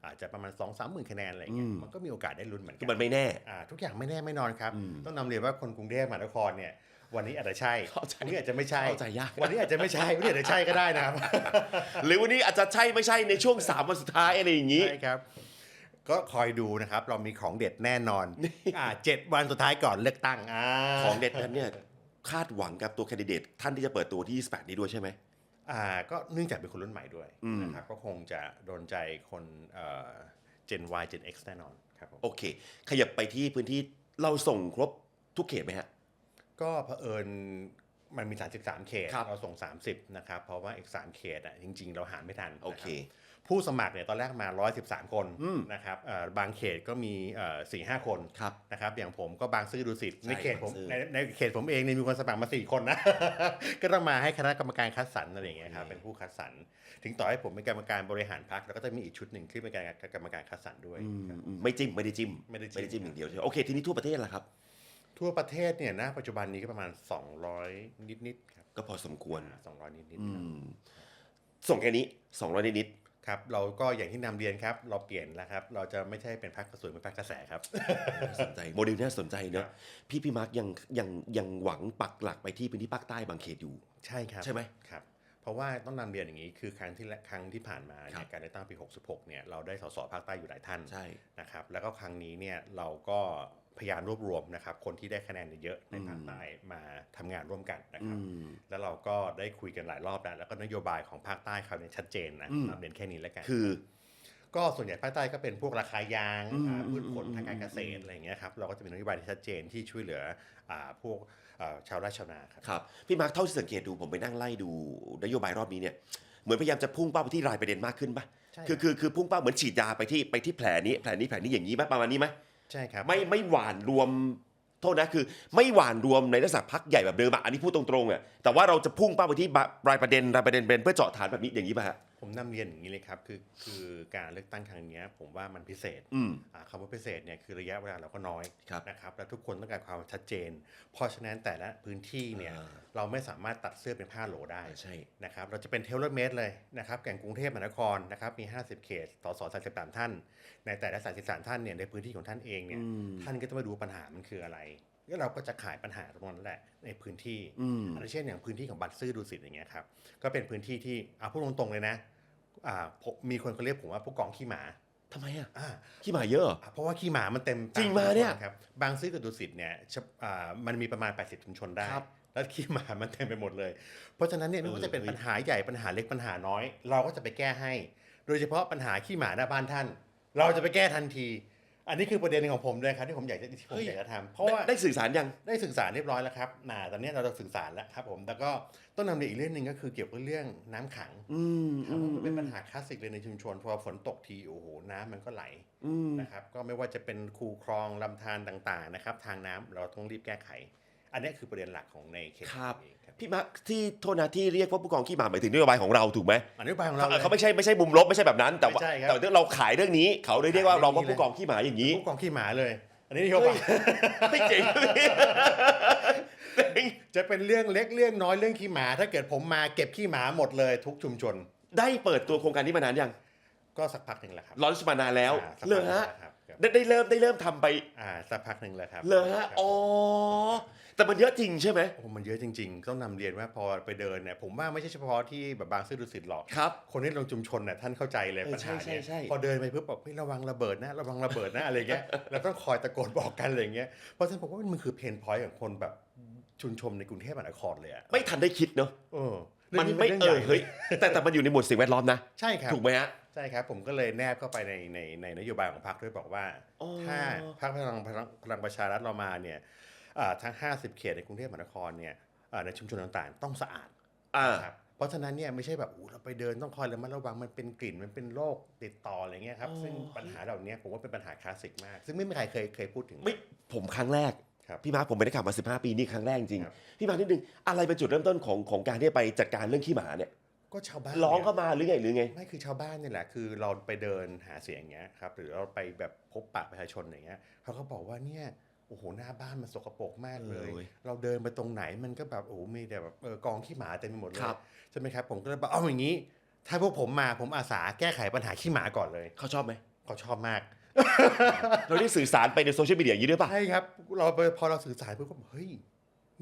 [SPEAKER 2] อ่ออาจจะประมาณ2องสามหมื่นคะแนนอะไรอย่างเงี้ย
[SPEAKER 1] อืม
[SPEAKER 2] มันก็มีโอกาสได้ลุ้นเหมือน
[SPEAKER 1] คือ
[SPEAKER 2] กั
[SPEAKER 1] มันไม่แน่
[SPEAKER 2] อ่าทุกอย่างไม่แน่ไม่นอนครับ
[SPEAKER 1] อืม
[SPEAKER 2] ต้องนำเรียนว่าคนกรุงเทพมหานครเนี่ยวันนี้อาจจะใช่
[SPEAKER 1] เข้าใจ
[SPEAKER 2] วันนี้อาจจะไม่ใช่
[SPEAKER 1] เข้าใจยาก
[SPEAKER 2] วันนี้อาจจะไม่ใช่วันนี้อาจจะใช่ก็ได้นะครับ
[SPEAKER 1] หรือวันนี้อาจจะใช่ไม่ใช่ในช่วง 3 วันสุดท้ายอะไรอย่างนี้
[SPEAKER 2] ใช่ครับ ก็คอยดูนะครับ เรามีของเด็ดแน่นอนอ่าเจ็ดวันสุดท้ายก่อนเลือกตั้งอ่า
[SPEAKER 1] ของเด็ดนั้นเนี่ยคาดหวังกับตัวแคนดิเดตท่านที่จะเปิดตัวที่ 28 นี้ด้วยใช่ไหม
[SPEAKER 2] อ่าก็เนื่องจากเป็นคนรุ่นใหม่ด้วย
[SPEAKER 1] อืม
[SPEAKER 2] นะครับก็คงจะโดนใจคนเอ่อ Gen Y Gen X แน่นอนครับผม
[SPEAKER 1] โอเค ขยับไปที่พื้นที่เราส่งครบทุกเขตไหมฮะ
[SPEAKER 2] ก็เผอิญมันมี 33 เขต
[SPEAKER 1] ครับ
[SPEAKER 2] เราส่ง 30 นะครับ เพราะว่าอีก 3 เขตอะจริง ๆ เราหาไม่ทัน
[SPEAKER 1] โอเค
[SPEAKER 2] นะครับ ผู้สมัครเนี่ยตอนแรกมา 113 คน
[SPEAKER 1] อืม
[SPEAKER 2] นะครับเอ่อบางเขตก็มีสี่ห้าคน
[SPEAKER 1] ครับ
[SPEAKER 2] นะครับอย่างผมก็บางซื่อดุสิต
[SPEAKER 1] ใช่
[SPEAKER 2] ในเขตผม
[SPEAKER 1] บางซื่อ
[SPEAKER 2] ในในเขตผมเองเนี่ยมีคนสมัครมา 4 คนนะ ก็ต้องมาให้คณะกรรมการคัดสรรอะไรอย่างเงี้ยครับเป็นผู้คัดสรรถึงต่อให้ผมเป็นกรรมการบริหารพรรคแล้วก็จะมีอีกชุดหนึ่งที่เป็นการกรรมการคัดสรรด้วย
[SPEAKER 1] อืมอืมไม่จิ้มไม่ได้จิ้ม
[SPEAKER 2] ไม่ได้จิ้ม
[SPEAKER 1] ไม่ได้จิ้มอย่างเดียวใช่ไหมโอเคทีนี้ทั่วประเทศล่ะครับ
[SPEAKER 2] ทั่วประเทศเนี่ยนะปัจจุบันนี้ก็ประมาณ 200 นิดๆครับ
[SPEAKER 1] ก็พอสมควร
[SPEAKER 2] สองร้อยนิด
[SPEAKER 1] อื
[SPEAKER 2] ๆครับ
[SPEAKER 1] มส่งแค่นี้ 200 นิด
[SPEAKER 2] ครับเราก็อย่างที่นำเรียนครับ เราเปลี่ยนแล้วครับ เราจะไม่ใช่เป็นพักกระสุนเป็นพักกระแสครับ
[SPEAKER 1] ๆน่าสนใจโมเดลน่าสนใจเนอะพี่พี่มาร์กยังยังยังหวังปักหลักไปที่พื้นที่ภาคใต้บางเขตอยู่
[SPEAKER 2] ใช่ครับ
[SPEAKER 1] ใช่ไหม
[SPEAKER 2] ครับเพราะว่าต้องนำเรียนอย่างนี้คือครั้งที่และครั้งที่ผ่านมา
[SPEAKER 1] ครั
[SPEAKER 2] เนี่ย
[SPEAKER 1] บ
[SPEAKER 2] การเลือกตั้งปี 66เนี่ยเราได้สสภาคใต้อยู่หลายท่าน
[SPEAKER 1] ใช่
[SPEAKER 2] นะครับแล้วก็ครั้งนี้เนี่ยเราก็ พยายามรวบรวมนะครับ คนที่ได้คะแนนเยอะในภาคใต้มาทำงานร่วมกันนะค
[SPEAKER 1] อื
[SPEAKER 2] รับ
[SPEAKER 1] ม
[SPEAKER 2] แล้วเราก็ได้คุยกันหลายรอบแล้วแล้วก็นโยบายของภาคใต้เขาเนี่ยชัดเจนนะ
[SPEAKER 1] อืม
[SPEAKER 2] นำเรียนแค่นี้แล้วกัน
[SPEAKER 1] คือ
[SPEAKER 2] ก็ส่วนใหญ่ภาคใต้ก็เป็นพวกราคายาง
[SPEAKER 1] อืม
[SPEAKER 2] อ่าพืชผล
[SPEAKER 1] อืม
[SPEAKER 2] ทางการเกษตรอะไรอย่างเงี้ยครับเราก็จะมีนโยบายที่ชัดเจนที่ช่วยเหลืออ่าพวกอ่าชาวไร่ชาวนาครับ
[SPEAKER 1] ครับพี่มาร์กเท่าที่สังเกตดูผมไปนั่งไล่ดูนโยบายรอบนี้เนี่ยเหมือนพยายามจะพุ่งเป้าไปที่รายประเด็นมากขึ้นปะ
[SPEAKER 2] ใช่
[SPEAKER 1] คือคือคือพุ่งเป้าเหมือนฉีดยาไปที่ไปที่แผลนี้แผลนี้แผลนี้อย่างนี้ไหมประมาณนี้ไหม
[SPEAKER 2] ใช่ครับ
[SPEAKER 1] ไม่ไม่หวานรวมโทษนะคือ ไม่หวานรวมในลักษณะพักใหญ่แบบเดิมอะอันนี้พูดตรงๆอะแต่ว่าเราจะพุ่งเป้าไปที่บะรายประเด็นรายประเด็นเป็นเพื่อเจาะฐานแบบนี้อย่างนี้ป่ะฮะ
[SPEAKER 2] ผมนำเรียนอย่างนี้เลยครับคือคือการเลือกตั้งครั้งเนี้ยผมว่ามันพิเศษ
[SPEAKER 1] อืม
[SPEAKER 2] อ่าคำว่าพิเศษเนี่ยคือระยะเวลาเราก็น้อย
[SPEAKER 1] ครับ
[SPEAKER 2] นะครับและทุกคนต้องการความชัดเจน เพราะฉะนั้นแต่ละพื้นที่เนี่ย
[SPEAKER 1] อ่า
[SPEAKER 2] เราไม่สามารถตัดเสื้อเป็นผ้าโหลได้
[SPEAKER 1] ใช่
[SPEAKER 2] นะครับเราจะเป็นเทเลเมตรเลยนะครับแก่งกรุงเทพมหานครนะครับมี 50 เขตสส33ท่าน ในแต่ละ33ท่านเนี่ยในพื้นที่ของท่านเองเนี่ย
[SPEAKER 1] อืม
[SPEAKER 2] ท่านก็จะมาดูปัญหามันคืออะไรแล้วเราก็จะขายปัญหาตรงนั้นแหละในพื้นที่
[SPEAKER 1] อืม
[SPEAKER 2] อันเช่นอย่างพื้นที่ของบัตรซื่อดูสิตอย่างเงี้ยครับก็เป็นพื้นที่ที่อะพูดตรงๆเลยนะ อ่าผมมีคนเขาเรียกผมว่าผู้กองขี้หมา
[SPEAKER 1] ทำไมอะ
[SPEAKER 2] อ่า
[SPEAKER 1] ขี้หมาเยอะเหรอ
[SPEAKER 2] เพราะว่าขี้หมามันเต็ม
[SPEAKER 1] จริงมาเนี่ย
[SPEAKER 2] ครับบางซื่อกับดุสิตเนี่ยชะอ่ามันมีประมาณ 80ชุมชนได้
[SPEAKER 1] ครับ
[SPEAKER 2] แล้วขี้หมามันเต็มไปหมดเลย เพราะฉะนั้นเนี่ยไม่ว่าจะเป็นปัญหาใหญ่ปัญหาเล็กปัญหาน้อย เราก็จะไปแก้ให้ โดยเฉพาะปัญหาขี้หมาหน้าบ้านท่าน เราจะไปแก้ทันที อันนี้คือประเด็นของผมเลยครับที่ผมอยากจะที่ผมอยากจะทำเพราะว่า
[SPEAKER 1] ได้ได้สื่อสารยัง
[SPEAKER 2] ได้สื่อสารเรียบร้อยแล้วครับน่าตอนนี้เราจะสื่อสารแล้วครับผมแต่ก็ต้องนำเรียนอีกเรื่องหนึ่งก็คือเกี่ยวกับเรื่องน้ำขัง
[SPEAKER 1] อืม
[SPEAKER 2] ครับ
[SPEAKER 1] อืม
[SPEAKER 2] มันเป็นปัญหาคลาสสิกเลยในชุมชนพอฝนตกทีโอ้โหน้ำมันก็ไหล
[SPEAKER 1] อืม
[SPEAKER 2] นะครับก็ไม่ว่าจะเป็นคูคลองลำธารต่างๆนะครับทางน้ำเราต้องรีบแก้ไข อันนี้คือประเด็นหลักของในเขต
[SPEAKER 1] ครับ
[SPEAKER 2] นี้ครับ
[SPEAKER 1] พี่มาร์คที่โทษนะที่เรียกว่าผู้กองขี้หมาหมายถึงนโยบายของเราถูกไหม
[SPEAKER 2] อันนี้ไปของเรา
[SPEAKER 1] เขา
[SPEAKER 2] เลย
[SPEAKER 1] เขาไม่ใช่ไม่ใช่มุมลบไม่ใช่แบบนั้น แต่ว่า
[SPEAKER 2] ไม่ใช่ครับ
[SPEAKER 1] แต่ว่าเราขายเรื่องนี้ เขาเลยเรียกว่า
[SPEAKER 2] ขายเรื่
[SPEAKER 1] เรา
[SPEAKER 2] องนี้
[SPEAKER 1] ว่าผู้กองขี้หมาอย่างนี้
[SPEAKER 2] ผู้กองขี้หมาเลย อันนี้นโยบาย
[SPEAKER 1] ไม่เจ๋ง
[SPEAKER 2] จะเป็นเรื่องเล็กเรื่องน้อยเรื่องขี้หมา ถ้าเกิดผมมาเก็บขี้หมาหมดเลยทุกชุมชน
[SPEAKER 1] ได้เปิดตัวโครงการนี้มานานยัง
[SPEAKER 2] ก็สักพักหนึ่งแหละครับ
[SPEAKER 1] ลอนช์มานานแล้ว
[SPEAKER 2] อ่าสัก
[SPEAKER 1] เล
[SPEAKER 2] พั
[SPEAKER 1] ย
[SPEAKER 2] กหนึ่ง
[SPEAKER 1] ฮะ
[SPEAKER 2] แล้วครับครับ
[SPEAKER 1] ได้ได้เริ่มได้เริ่มทำไป
[SPEAKER 2] อ่าสักพักหนึ่งแล้วครับ
[SPEAKER 1] เลยฮะ
[SPEAKER 2] ครับ
[SPEAKER 1] อ๋อแต่มันเยอะจริงใช่ไหม
[SPEAKER 2] โอ้มันเยอะจริงๆ ต้องนำเรียนว่าพอไปเดินเนี่ยผมว่าไม่ใช่เฉพาะที่แบบบางซื่อดุสิตหรอก
[SPEAKER 1] ครับ
[SPEAKER 2] คนที่ลงชุมชนน่ะท่านเข้าใจเลย
[SPEAKER 1] เออ
[SPEAKER 2] ปัญหา
[SPEAKER 1] ใช่
[SPEAKER 2] เนี่ย
[SPEAKER 1] ใช่ใช่
[SPEAKER 2] พอเดินไปปุ๊บบอกเฮ้ยระวังระเบิดนะระวังระเบิดนะอะไรเงี้ยเราต้องคอยตะโกนบอกกันอะไรเงี้ยเพราะฉะนั้นผมว่ามันคือเพนพอยต์ของคนแบบชุมชนในกรุงเทพมหานครเลยอะ
[SPEAKER 1] ไม่ทันได้คิดเนาะ
[SPEAKER 2] เออ
[SPEAKER 1] มัน
[SPEAKER 2] รื่อง
[SPEAKER 1] ไม่
[SPEAKER 2] ป็น
[SPEAKER 1] เอ
[SPEAKER 2] รื่ง
[SPEAKER 1] อ
[SPEAKER 2] ใหญ่
[SPEAKER 1] เฮ้ยแต่แต่มันอยู่ในหมวดสิ่งแวดล้อมนะ
[SPEAKER 2] ใช่ครับ
[SPEAKER 1] ถูกไหมฮะ
[SPEAKER 2] ใช่ครับผมก็เลยแนบเข้าไปในในในนโยบายของพรรคด้วยบอกว่า
[SPEAKER 1] อ๋อ
[SPEAKER 2] ถ้าพรรคพลังพลังพลังประชารัฐเรามาเนี่ยอ่าทั้ง 50 เขตในกรุงเทพมหานครเนี่ยอ่าในชุมชนต่างๆ ต้องสะอาด
[SPEAKER 1] อ่า
[SPEAKER 2] นะครับเพราะฉะนั้นเนี่ยไม่ใช่แบบอู้เราไปเดินต้องคอยระมัดระวังมันเป็นกลิ่นมันเป็นโรคติดต่ออะไรเงี้ยครับ
[SPEAKER 1] อ๋อ
[SPEAKER 2] ซึ่งปัญหาเหล่านี้ผมว่าเป็นปัญหาคลาสสิกมาก ซึ่งไม่มีใครเคยเคยพูดถึง
[SPEAKER 1] ไม่ผมครั้งแรก
[SPEAKER 2] ครับ
[SPEAKER 1] พี่มาร์คผมไปได้ข่าวมา 15 ปีนี่ครั้งแรกจริง
[SPEAKER 2] ครับ
[SPEAKER 1] พี่มาร์คนิดนึงอะไรเป็นจุดเริ่มต้นของของการที่จะไปจัดการเรื่องขี้หมาเนี่ย
[SPEAKER 2] ก็ชาวบ้าน
[SPEAKER 1] ร้อง
[SPEAKER 2] นี่ย
[SPEAKER 1] เข้ามาหรือไงหรือไง
[SPEAKER 2] ไม่คือชาวบ้านนี่แหละคือเราไปเดินหาเสียงอย่างเงี้ยครับหรือเราไปแบบพบปะประชาชนอย่างเงี้ยเขาก็บอกว่าเนี่ยโอ้โหหน้าบ้านมันสกปรกมากเลย
[SPEAKER 1] เออเว้ย
[SPEAKER 2] เราเดินไปตรงไหนมันก็แบบโอ้โหมีแต่แบบเออกองขี้หมาเต็มไปหมดเลย
[SPEAKER 1] ครับ
[SPEAKER 2] ใช่ไหมครับผมก็เลยบอกเอาอย่างนี้ ถ้าพวกผมมาผมอาสาแก้ไขปัญหาขี้หมาก่อนเลย
[SPEAKER 1] เขาชอบไหม
[SPEAKER 2] เขาชอบมาก
[SPEAKER 1] เราได้สื่อสารไปในโซเชียลมีเดียอย่างนี้ด้วยป่ะ
[SPEAKER 2] ใช่ครับ เราไปพอเราสื่อสารปุ๊บก็บอกเฮ้ย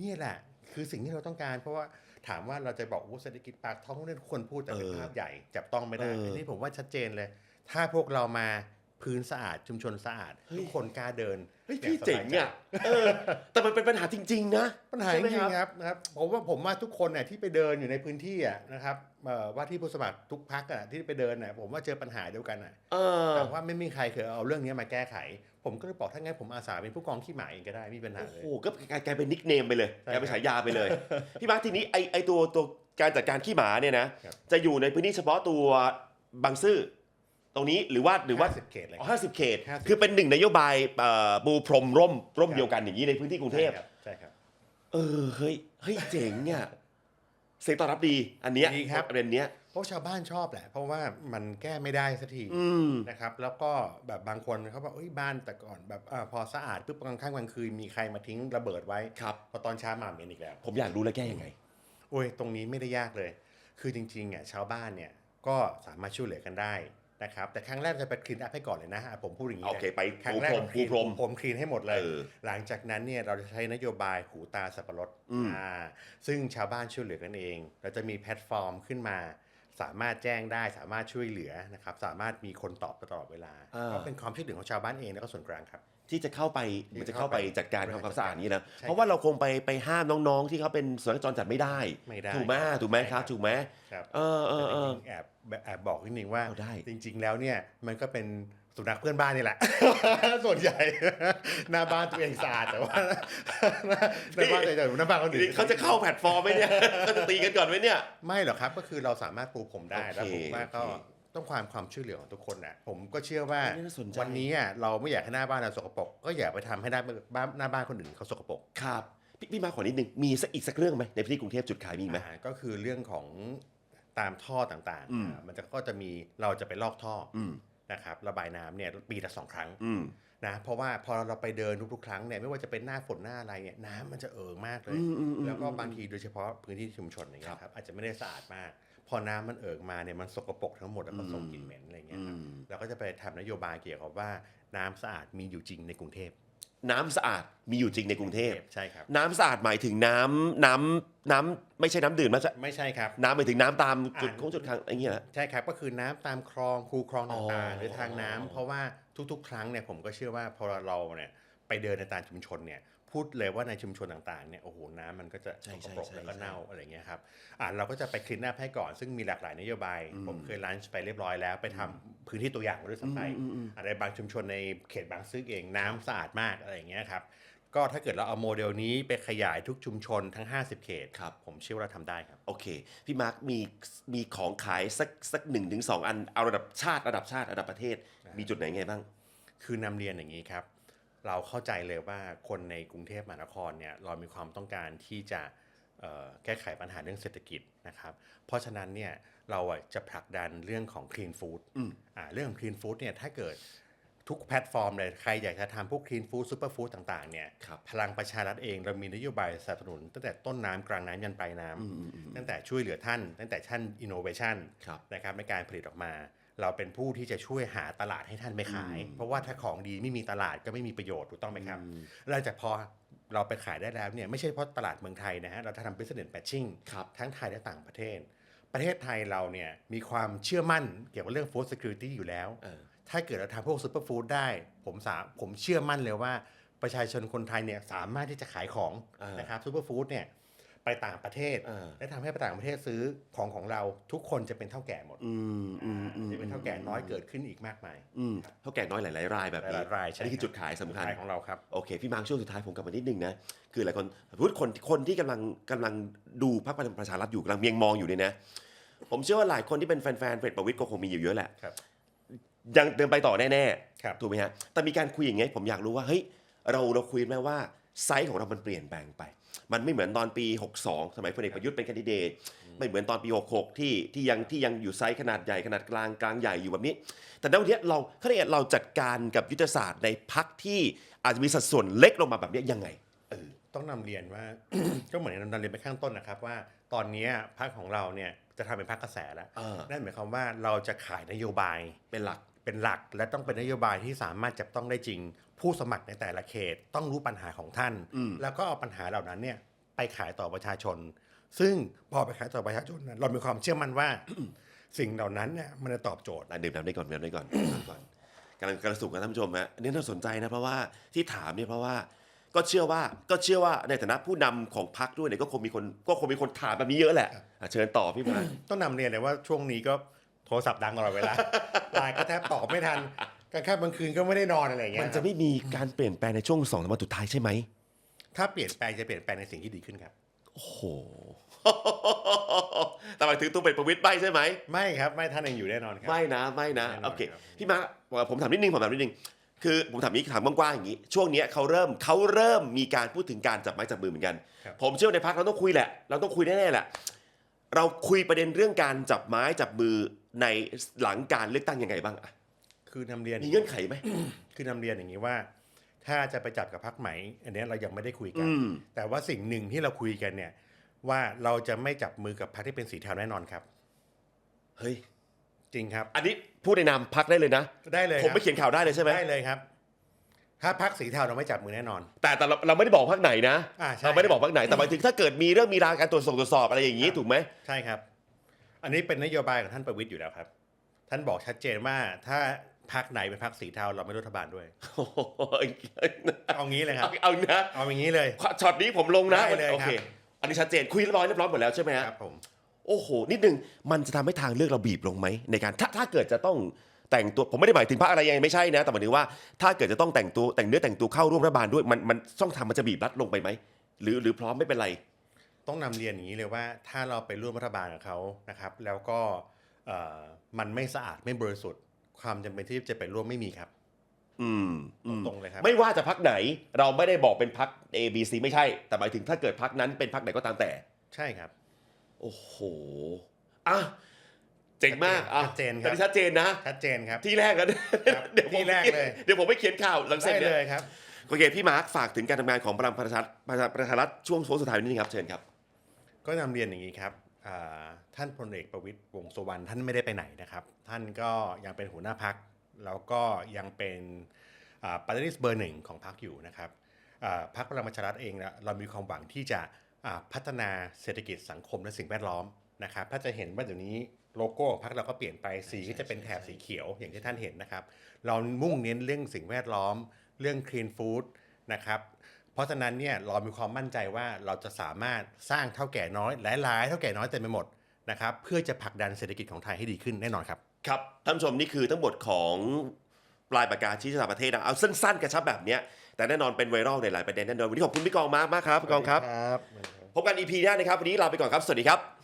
[SPEAKER 2] นี่แหละ คือสิ่งที่เราต้องการเพราะว่า ถามว่าเราจะบอกว่าเศรษฐกิจปากท้องเนี่ยทุกคนพูดแต่เป็น
[SPEAKER 1] เออ
[SPEAKER 2] ภาพใหญ่จับต้องไม่ได้
[SPEAKER 1] เอออั
[SPEAKER 2] อันนี้ผมว่าชัดเจนเลย ถ้าพวกเรามาพื้นสะอาดชุมชนสะอาด
[SPEAKER 1] เฮ้ย
[SPEAKER 2] ทุกคนกล้าเดิน
[SPEAKER 1] เฮ้ย
[SPEAKER 2] อ
[SPEAKER 1] พี่
[SPEAKER 2] สบา
[SPEAKER 1] เจ๋งอะเออแต่มันเป็นปัญหาจริง ๆ นะ
[SPEAKER 2] ปัญหา
[SPEAKER 1] ใช่
[SPEAKER 2] จ
[SPEAKER 1] ไหม
[SPEAKER 2] ริงๆครับนะครับผมว่าผมว่าทุกคนเนี่ยที่ไปเดินอยู่ในพื้นที่อะนะครับเอ่อว่าที่ผู้สมัครทุกพักอะที่ไปเดินน่ะผมว่าเจอปัญหาเดียวกันอะ
[SPEAKER 1] เออ
[SPEAKER 2] แต่ว่าไม่มีใครเคยเอาเรื่องนี้มาแก้ไข ผมก็เลยบอกถ้างั้นผมอาสาเป็นผู้กองขี้หมาเองก็ได้ไม่มีปัญหา
[SPEAKER 1] โอ้
[SPEAKER 2] เลย
[SPEAKER 1] โหก็กลายเป็นนิกเนมไปเลย
[SPEAKER 2] ใช่
[SPEAKER 1] กลายเป็น
[SPEAKER 2] ครับ
[SPEAKER 1] ฉายาไปเลย พี่มาร์คทีนี้ไอไอตัวตัวการจัดการขี้หมาเนี่ยนะ
[SPEAKER 2] ครับ
[SPEAKER 1] จะอยู่ในพื้นที่เฉพาะตัวบางซื่อตรงนี้หรือว่าหรือว่า
[SPEAKER 2] สิบเขตเลย
[SPEAKER 1] ห้าสิบเขต
[SPEAKER 2] 50
[SPEAKER 1] คือเป็นหนึ่งนโยบายเอ่อปูพรมร่มร่ม
[SPEAKER 2] ครับ
[SPEAKER 1] เดียวกันอย่างนี้ในพื้นที่กรุงเทพ
[SPEAKER 2] ใช่ครับใช่ครับ
[SPEAKER 1] เออเฮ้ยเฮ้ยเจ๋งอะเสียงตอบรับดี อันเนี้ย
[SPEAKER 2] ดีครับ
[SPEAKER 1] ประเด็นเนี้ย
[SPEAKER 2] เพราะชาวบ้านชอบแหละ เพราะว่ามันแก้ไม่ได้สักที
[SPEAKER 1] อืม
[SPEAKER 2] นะครับ แล้วก็แบบบางคนเขาบอกเอ้ยบ้านแต่ก่อนแบบอาพอสะอาดปุ๊บกลางค่ำกลางคืนมีใครมาทิ้งระเบิดไว้
[SPEAKER 1] ครับ
[SPEAKER 2] พอตอนเช้ามาเหม็นอีกแล้ว
[SPEAKER 1] ผมอยากรู้แล้วแก้ยังไง
[SPEAKER 2] โอ้ยตรงนี้ไม่ได้ยากเลย คือจริงๆอะชาวบ้านเนี่ยก็สามารถช่วยเหลือกันได้นะครับแต่ครั้งแรกจะไปคลีนอัพให้ก่อนเลยนะอะผมพูดอย่างนี้
[SPEAKER 1] โอ
[SPEAKER 2] นะ
[SPEAKER 1] เคไป
[SPEAKER 2] ครั้
[SPEAKER 1] ปู
[SPEAKER 2] งแร
[SPEAKER 1] พ
[SPEAKER 2] ก
[SPEAKER 1] รมปูพรม
[SPEAKER 2] ผมคลีนให้หมดเลย
[SPEAKER 1] เออ
[SPEAKER 2] หลังจากนั้นเนี่ยเราจะใช้นโยบายหูตาสับปะรด
[SPEAKER 1] อืม
[SPEAKER 2] อ่าซึ่งชาวบ้านช่วยเหลือกันเอง เราจะมีแพลตฟอร์มขึ้นมา สามารถแจ้งได้สามารถช่วยเหลือนะครับสามารถมีคนตอบตลอดเวลา
[SPEAKER 1] อ่า
[SPEAKER 2] ก็เป็นความช่วยเหลือของชาวบ้านเองแล้วก็ส่วนกลางครับ
[SPEAKER 1] ที่จะเข้าไป
[SPEAKER 2] ที่
[SPEAKER 1] มันจะ
[SPEAKER 2] จะ
[SPEAKER 1] เข้า
[SPEAKER 2] เข้า
[SPEAKER 1] ไป
[SPEAKER 2] ไป
[SPEAKER 1] จัดการทำความสะอาดนี้นะ
[SPEAKER 2] ใช่
[SPEAKER 1] เพราะว่าเราคงไปไปห้ามน้องๆ ที่เขาเป็นสุนัขจรจัดไม่ได้
[SPEAKER 2] ไม่ได้
[SPEAKER 1] ถูกไหมถูกไหม
[SPEAKER 2] ใช่
[SPEAKER 1] ครับถูกไหม
[SPEAKER 2] ครับ
[SPEAKER 1] เออเออเอ
[SPEAKER 2] แต่
[SPEAKER 1] อ
[SPEAKER 2] จริงๆ แอบแอบบอกนิดนึงว่า
[SPEAKER 1] เอาได้
[SPEAKER 2] จริง ๆ แล้วเนี่ยมันก็เป็นสุนัขเพื่อนบ้านนี่แหละ ส่วนใหญ่หน้าบ้านตัวเองสะอาดแต่ว่าหน้าบ้านตัวเองแต่หน้าบ้านคนอื่น
[SPEAKER 1] เขาจะเข้าแพลตฟอร์มไหมเนี่ยเขาจะตีกันก่อนไหมเนี่ย
[SPEAKER 2] ไม่หรอกครับก็คือเราสามารถปูผมได้
[SPEAKER 1] โอเค
[SPEAKER 2] แล้วผมว่าก็
[SPEAKER 1] โอเค
[SPEAKER 2] ต้องความความช่วยเหลือของทุกคนนะผมก็เชื่อว่า
[SPEAKER 1] อันนี้น่าสนใจ
[SPEAKER 2] วันนี้อะเราไม่อยากให้หน้าบ้านเราสกปรกก็อย่าไปทำให้หน้าบ้านหน้าบ้านคนอื่นเขาสกปรก
[SPEAKER 1] ครับพี่พี่มาขอนิดนึงมีสักอีกสักเรื่องไหมในพื้นที่กรุงเทพจุดขายมีอีกไหม
[SPEAKER 2] อ่าก็คือเรื่องของ ตามท่อต่าง
[SPEAKER 1] อืม
[SPEAKER 2] ๆอ่ามันจะก็จะมีเราจะไปลอกท่ออ
[SPEAKER 1] อืม
[SPEAKER 2] นะครับระบายน้ำเนี่ยปีละสองครั้ง
[SPEAKER 1] อืม
[SPEAKER 2] นะเพราะว่าพอเราไปเดินทุกๆครั้งเนี่ยไม่ว่าจะเป็นหน้าฝนหน้าอะไรเนี่ยน้ำมันจะเอ่อมากเลย
[SPEAKER 1] อืมอืมอืม
[SPEAKER 2] แล้วก็บางทีโดยเฉพาะพื้นที่ชุมชนอย่างเงี้ยครับอาจจะไม่ได้สะอาดมาก พอน้ำมันเอ่อมาเนี่ยมันสกปรกทั้งหมดแล้วก็ส่งกลิ่นเหม็นอะไรเงี้ยครับ
[SPEAKER 1] อืม
[SPEAKER 2] เราก็จะไปทำนโยบายเกี่ยวกับว่าน้ำสะอาดมีอยู่จริงในกรุงเทพ
[SPEAKER 1] น้ำสะอาดมีอยู่จริงในกรุงเทพ
[SPEAKER 2] ใช่ครับ
[SPEAKER 1] น้ำสะอาดหมายถึงน้ำน้ำน้ำไม่ใช่น้ำดื่มนะจะ
[SPEAKER 2] ไม่ใช่ครับ
[SPEAKER 1] น้ำหมายถึงน้ำตามจุด
[SPEAKER 2] อ่า
[SPEAKER 1] โค้งจุดคลังอะไรเงี้ยเหรอ
[SPEAKER 2] ใช่ครับก็คือน้ำตามคลองคูคลอง
[SPEAKER 1] อ๋อ
[SPEAKER 2] ต่างๆหรือทางน้ำเพราะว่าทุกๆ ครั้งเนี่ยผมก็เชื่อว่าพอเราเนี่ยไปเดินในตามชุมชนเนี่ย พูดเลยว่าในชุมชนต่างๆเนี่ยโอ้โหน้ำมันก็จะ
[SPEAKER 1] ใช่
[SPEAKER 2] ส
[SPEAKER 1] ใช่
[SPEAKER 2] กปรก
[SPEAKER 1] ใช่
[SPEAKER 2] แล้วก็
[SPEAKER 1] ใช่
[SPEAKER 2] เน่าอะไรเงี้ยครับอ่าเราก็จะไปคลีนอัพให้ก่อนซึ่งมีหลากหลายนโยบาย
[SPEAKER 1] อืม
[SPEAKER 2] ผมเคยลันช์ไปเรียบร้อยแล้วไปทำพื้นที่ตัวอย่างมาด้วยซ้ำไป
[SPEAKER 1] อืมอืมอืม
[SPEAKER 2] อะไรบางชุมชนในเขตบางซื่อเองน้ำสะอาดมากอะไรอย่างเงี้ยครับก็ถ้าเกิดเราเอาโมเดลนี้ไปขยายทุกชุมชนทั้ง 50 เขต
[SPEAKER 1] ครับ
[SPEAKER 2] ผมเชื่อว่าเราทำได้ครับ
[SPEAKER 1] โอเค พี่มาร์คมีมีของขายสักสักหนึ่งถึงสองอัน เอาระดับชาติระดับชาติระดับประเทศ มีจุดไหนไงบ้าง
[SPEAKER 2] คือนำเรียนอย่างนี้ครับ เราเข้าใจเลยว่าคนในกรุงเทพมหานครเนี่ยเรามีความต้องการที่จะเอ่อแก้ไขปัญหาเรื่องเศรษฐกิจนะครับ เพราะฉะนั้นเนี่ยเราอะจะผลักดันเรื่องของ clean food
[SPEAKER 1] อืม
[SPEAKER 2] อ่าเรื่องของ clean food เนี่ยถ้าเกิดทุกแพลตฟอร์มเลยใครอยากจะทำพวก clean food super food ต่างๆเนี่ย
[SPEAKER 1] ครับ
[SPEAKER 2] พลังประชารัฐเองเรามีนโยบายสนับสนุน ตั้งแต่ต้นน้ำกลางน้ำยันปลายน้ำ
[SPEAKER 1] อืมอืมอืม
[SPEAKER 2] ตั้งแต่ช่วยเหลือท่าน ตั้งแต่ท่าน innovation
[SPEAKER 1] ครับ
[SPEAKER 2] นะครับในการผลิตออกมา เราเป็นผู้ที่จะช่วยหาตลาดให้ท่านไปขาย
[SPEAKER 1] อืม
[SPEAKER 2] เพราะว่าถ้าของดีไม่มีตลาดก็ไม่มีประโยชน์ถูกต้องไหมครับ
[SPEAKER 1] อืม
[SPEAKER 2] หลังจากพอเราไปขายได้แล้วเนี่ยไม่ใช่เพราะตลาดเมืองไทยนะฮะเราทำ business matching
[SPEAKER 1] ครับ
[SPEAKER 2] ทั้งไทยและต่างประเทศ ประเทศไทยเราเนี่ยมีความเชื่อมั่นเกี่ยวกับเรื่อง food security อยู่แล้ว
[SPEAKER 1] เออ
[SPEAKER 2] ถ้าเกิดเราทำพวกซูเปอร์ฟู้ดได้ ผมสาผมเชื่อมั่นเลยว่าประชาชนคนไทยเนี่ยสามารถที่จะขายของ
[SPEAKER 1] อ่าน
[SPEAKER 2] นะครับซูเปอร์ฟู้ดเนี่ย ไปต่างประเทศ
[SPEAKER 1] อ่า
[SPEAKER 2] และทำให้ไปต่างประเทศซื้อของของเราทุกคนจะเป็นเท่าแก่หมด
[SPEAKER 1] อืมอืมอืม
[SPEAKER 2] จะเป็นเท่าแก่น้อยเกิดขึ้นอีกมากมาย
[SPEAKER 1] อืมเท่าแก่น้อยหลายๆรายแบบนี้
[SPEAKER 2] หลายๆรายใช่
[SPEAKER 1] อันนี้คือ
[SPEAKER 2] ครับ
[SPEAKER 1] จุดขายสำคัญ
[SPEAKER 2] ขายของเราครับ
[SPEAKER 1] โอเคพี่มาร์คช่วงสุดท้ายผมกลับมานิดนึงนะคือหลายคนพูดคนคนที่กำลังกำลังดูพรรคพลังประชารัฐอยู่กำลังเมียงมองอยู่เนี่ยนะ ผมเชื่อว่าหลายคนที่เป็นแฟนๆเฟดประวิตยก็คงมีอยู่เยอะแหละ
[SPEAKER 2] ครับ
[SPEAKER 1] ยังเดินไปต่อแน่
[SPEAKER 2] ครับ
[SPEAKER 1] ๆถูกไหมฮะแต่มีการคุยอย่างเงี้ยผมอยากรู้ว่าเฮ้ยเราเราคุยไหมว่า ไซส์ของเรามันเปลี่ยนแปลงไป มันไม่เหมือนตอนปี 62 สมัยพลเอกประยุทธ์เป็นแคนดิเดต ไม่เหมือนตอนปี 66 ที่ที่ยังที่ยังอยู่ไซส์ขนาดใหญ่ขนาดกลางกลางใหญ่อยู่แบบนี้ แต่ณวันนี้เราเขาเรียกเราจัดการกับยุทธศาสตร์ในพักที่อาจจะมีสัดส่วนเล็กลงมาแบบนี้ยังไงเออ
[SPEAKER 2] ต้องนำเรียนว่า ก็เหมือนนำเรียนไปข้างต้นนะครับว่า ตอนนี้พรรคของเราเนี่ยจะทำเป็นพรรคกระแสแล้ว
[SPEAKER 1] เออ
[SPEAKER 2] นั่นหมายความว่าเราจะขายนโยบาย
[SPEAKER 1] เป็นหลัก
[SPEAKER 2] เป็นหลักและต้องเป็นนโยบายที่สามารถจับต้องได้จริง ผู้สมัครในแต่ละเขตต้องรู้ปัญหาของท่าน
[SPEAKER 1] อืม
[SPEAKER 2] แล้วก็เอาปัญหาเหล่านั้นเนี่ยไปขายต่อประชาชน ซึ่งพอไปขายต่อประชาชนเนี่ยเรามีความเชื่อมั่นว่า สิ่งเหล่านั้นเนี่ยมันจะตอบโจทย์
[SPEAKER 1] อะดื่มน้ำได้ก่อนดื่มน้ำได้ก่อนดื่มน้ำก่อนกำลังกำลังสูงกันท่านผู้ชมฮะอันนี้น่าสนใจนะเพราะว่าที่ถามเนี่ยเพราะว่าก็เชื่อว่าก็เชื่อว่าในฐานะผู้นำของพรรคด้วยเนี่ยก็คงมีคนก็คงมีคนถามแบบนี้เยอะแหละอะเชิญต่อพี่มา
[SPEAKER 2] ต้องนำเรียนเลยว่าช่วงนี้ก็โทรศัพท์ดังตลอดเวลาไลน์ก็แทบตอบไม่ทัน กลางค่ำกลางคืนก็ไม่ได้นอนอะไรอย่างเงี้ย
[SPEAKER 1] มันจะไม่มีการเปลี่ยนแปลงในช่วงสองสามวันสุดท้ายใช่ไหม
[SPEAKER 2] ถ้าเปลี่ยนแปลงจะเปลี่ยนแปลงในสิ่งที่ดีขึ้นครับ
[SPEAKER 1] โอ้โหแต่หมายถึงตู้เป็นประวิตรไม่ใช่ไหม
[SPEAKER 2] ไม่ครับไม่ท่านยังอยู่แน่นอนครั
[SPEAKER 1] ไม่นะไม่นะ
[SPEAKER 2] แน่นอน
[SPEAKER 1] โอเค
[SPEAKER 2] ครับ
[SPEAKER 1] พี่มาผมถามนิดนึงผมถามนิดนึงคือผมถามนี้ถามกว้างๆอย่างนี้ ช่วงเนี้ยเขาเริ่มเขาเริ่มมีการพูดถึงการจับไม้จับมือเหมือนกัน
[SPEAKER 2] ครับ
[SPEAKER 1] ผมเชื่อว่าในพักเราต้องคุยแหละ เราต้องคุยแน่ๆแหละ เราคุยประเด็นเรื่องการจับไม้จับมือในหลังการเลือกตั้งยังไงบ้างอะ
[SPEAKER 2] คือนำเรียน
[SPEAKER 1] มีเงื่อนไขไหม
[SPEAKER 2] คือนำเรียนอย่างนี้ว่า ถ้าจะไปจับกับพักไหม อันเนี้ยเรายังไม่ได้คุยกัน
[SPEAKER 1] อืม
[SPEAKER 2] แต่ว่าสิ่งหนึ่งที่เราคุยกันเนี่ย ว่าเราจะไม่จับมือกับพรรคที่เป็นสีเทาแน่นอนครับ
[SPEAKER 1] เฮ้ย
[SPEAKER 2] จริงครับ
[SPEAKER 1] อันนี้พูดในนามพักได้เลยนะ
[SPEAKER 2] ได้เลย
[SPEAKER 1] ผม
[SPEAKER 2] ค
[SPEAKER 1] ไม่
[SPEAKER 2] รับ
[SPEAKER 1] เขียนข่าวได้เลยใช่ไหม
[SPEAKER 2] ได้เลยครับ ถ้าพรรคสีเทาเราไม่จับมือแน่นอน
[SPEAKER 1] แต่แต่เราเราไม่ได้บอกพักไหนนะ
[SPEAKER 2] อ่าใช่
[SPEAKER 1] เราไม่ได้บอกพักไหนแต่หมายถึงถ้าเกิดมีเรื่องมีราวการตรวจสอบตรวจสอบอะไรอย่างนี้ถูกไหม
[SPEAKER 2] ใช่ครับ อันนี้เป็นนโยบายของท่านประวิตยอยู่แล้วครับท่านบอกชัดเจนว่าถ้า พรรคไหนเป็นพรรคสีเทาเราไม่รัฐบาลด้วย
[SPEAKER 1] โอ้โห
[SPEAKER 2] เอางี้เลยครับ
[SPEAKER 1] เอานะ
[SPEAKER 2] เอาอย่างนี้เลย
[SPEAKER 1] ช็อตนี้ผมลงนะ
[SPEAKER 2] ได้เลย
[SPEAKER 1] โอเค
[SPEAKER 2] ครับ
[SPEAKER 1] อันนี้ชัดเจนคุยเรียบร้อยเรียบร้อยหมดแล้วใช่ไหมฮะ
[SPEAKER 2] ครับผม
[SPEAKER 1] โอ้โห นิดนึงมันจะทำให้ทางเลือกเราบีบลงไหมในการถ้าถ้าเกิดจะต้องแต่งตัวผมไม่ได้หมายถึงพรรคอะไรยังไงไม่ใช่นะ แต่หมายถึงว่าถ้าเกิดจะต้องแต่งตัวแต่งเนื้อแต่งตัวเข้าร่วมรัฐบาลด้วยมันมันช่องทางมันจะบีบรัดลงไปไหมหรือหรือพร้อมไม่เป็นไร
[SPEAKER 2] ต้องนำเรียนอย่างนี้เลยว่า ถ้าเราไปร่วมรัฐบาลกับเขานะครับ แล้วก็เอ่อมันไม่สะอาดไม่บริสุทธิ์ ความจำเป็นที่จะไปร่วมไม่มีครับ
[SPEAKER 1] อืมอืม
[SPEAKER 2] ตรงๆเลยครับ
[SPEAKER 1] ไม่ว่าจะพักไหน เราไม่ได้บอกเป็นพัก A B C ไม่ใช่ แต่หมายถึงถ้าเกิดพักนั้นเป็นพักไหนก็ตามแต่
[SPEAKER 2] ใช่ครับ
[SPEAKER 1] โอ้โห อะ เจ๋งมาก อะ
[SPEAKER 2] ชัดเจนครับ
[SPEAKER 1] อันนี้ชัดเจนนะ
[SPEAKER 2] ชัดเจนครับ
[SPEAKER 1] ที่แรกกัน
[SPEAKER 2] ครับ
[SPEAKER 1] เดี๋ยวผม
[SPEAKER 2] ที่แรกเลย
[SPEAKER 1] เดี๋ยวผมไม่เขียนข่าวหลังเสร็จ
[SPEAKER 2] ได้
[SPEAKER 1] เนี่ย
[SPEAKER 2] เลยครับ
[SPEAKER 1] โอเค พี่มาร์คฝากถึงการทำงานของพลังประชาประชาประชารัฐช่วงโค้งสุดท้ายนิดนึงครับ เชิญครับ
[SPEAKER 2] ก็นำเรียนอย่างนี้ครับอ่า ท่านพลเอกประวิตยวงสุวรรณท่านไม่ได้ไปไหนนะครับ ท่านก็ยังเป็นหัวหน้าพัก แล้วก็ยังเป็นปาร์ตี้เบอร์หนึ่งของพักอยู่นะครับพักพลังประชารัฐเองนะเรามีความหวังที่จะพัฒนาเศรษฐกิจสังคมและสิ่งแวดล้อมนะครับถ้าจะเห็นว่าเดี๋ยวนี้โลโก้ของพักเราก็เปลี่ยนไปสีก็จะเป็นแถบสีเขียวอย่างที่ท่านเห็นนะครับ เรามุ่งเน้นเรื่องสิ่งแวดล้อม เรื่อง clean food นะครับ ราะฉะนั้นเนี่ยเรามีความมั่นใจว่าเราจะสามารถสร้างเท่าแก่น้อยหลายๆเท่าแก่น้อยเต็มไปหมดนะครับเพื่อจะผลักดันเศรษฐกิจของไทยให้ดีขึ้นแน่นอนครับ
[SPEAKER 1] ครับท่านผู้ชมนี่คือทั้งหมดของปลายปากกาชี้ชะตาประเทศนะเอาสั้นๆกระชับแบบเนี้ยแต่แน่นอนเป็นไวรัลในหลายประเด็นแน่นอนวันนี้ขอบคุณพี่กองมากมากครับพี่กองครับ
[SPEAKER 2] ครับ
[SPEAKER 1] พบกัน EP หน้านะครับวันนี้ลาไปก่อนครับสวัสดีครับ